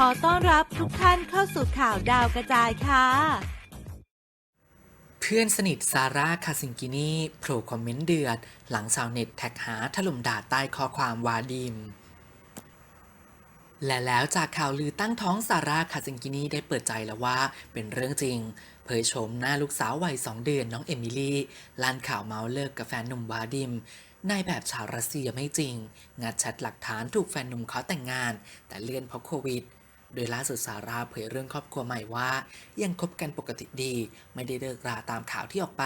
ขอต้อนรับทุกท่านเข้าสู่ข่าวดาวกระจายค่ะ เพื่อนสนิทซาร่าคาซิงกินีโผล่คอมเมนต์เดือด หลังชาวเน็ตแท็กหาถล่มด่าใต้ข้อความวาดิม และแล้วจากข่าวลือตั้งท้องซาร่าคาซิงกินีได้เปิดใจแล้วว่าเป็นเรื่องจริง เผยโฉมหน้าลูกสาววัยสองเดือนน้องเอมิลี่ลั่นข่าวเมาส์เลิกกับแฟนหนุ่มวาดิมนายแบบชาวรัสเซียไม่จริง งัดแชทหลักฐานถูกแฟนหนุ่มเขอแต่งงาน แต่เลื่อนเพราะโควิด โดยล่าสุดซาร่าเผยเรื่องครอบครัวใหม่ว่า ยังคบกันปกติดี ไม่ได้เลิกราตามข่าวที่ออกไป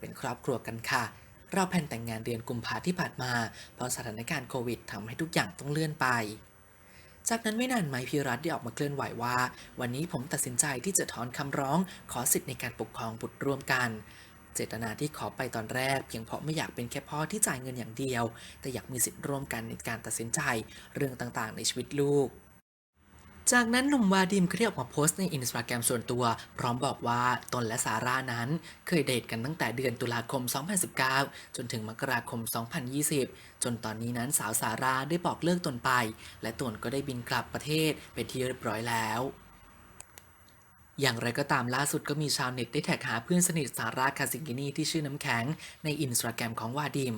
เป็นครอบครัวกันค่ะ เราแผนแต่งงานเดือนกุมภาที่ผ่านมาเพราะสถานการณ์โควิดทำให้ทุกอย่างต้องเลื่อนไป จากนั้นไม่นานไมพิรัตได้ออกมาเคลื่อนไหวว่า วันนี้ผมตัดสินใจที่จะถอนคำร้อง ขอสิทธิ์ในการปกครองบุตรร่วมกันเจตนาที่ขอไปตอนแรกเพียงเพราะไม่อยากเป็นแค่พ่อที่จ่ายเงินอย่างเดียว แต่อยากมีสิทธิ์ร่วมกันในการตัดสินใจ เรื่องต่างๆ ในชีวิตลูก จากนั้นหนุ่มวาดิมก็ได้ออกมาโพสต์ในอินสตาแกรมส่วนตัว พร้อมบอกว่าตนและซาร่านั้น เคยเดทกันตั้งแต่เดือนตุลาคม 2019 จนถึงมกราคม 2020 จนตอนนี้นั้นสาวซาร่าได้บอกเลิกตนไป และตนก็ได้บินกลับประเทศเป็นที่เรียบร้อยแล้วอย่างไรก็ตามล่าสุดก็มีชาวเน็ตได้แท็กหาเพื่อนสนิทซาราคาซิงกินีที่ชื่อน้ำแข็งในอินสตาแกรมของวาดิม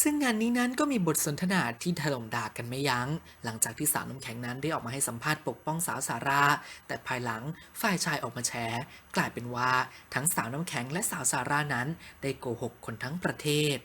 ซึ่งงานนี้นั้นก็มีบทสนทนาที่ถล่มด่ากันไม่ยัง้ง หลังจากที่สาวน้ำแข็งนั้นได้ออกมาให้สัมภาษณ์ปกป้องสาวสารา แต่ภายหลังฝ่ายชายออกมาแฉกลายเป็นว่าทั้งสาวน้ำแข็งและสาวสารานั้น ได้โกหกคนทั้งประเทศ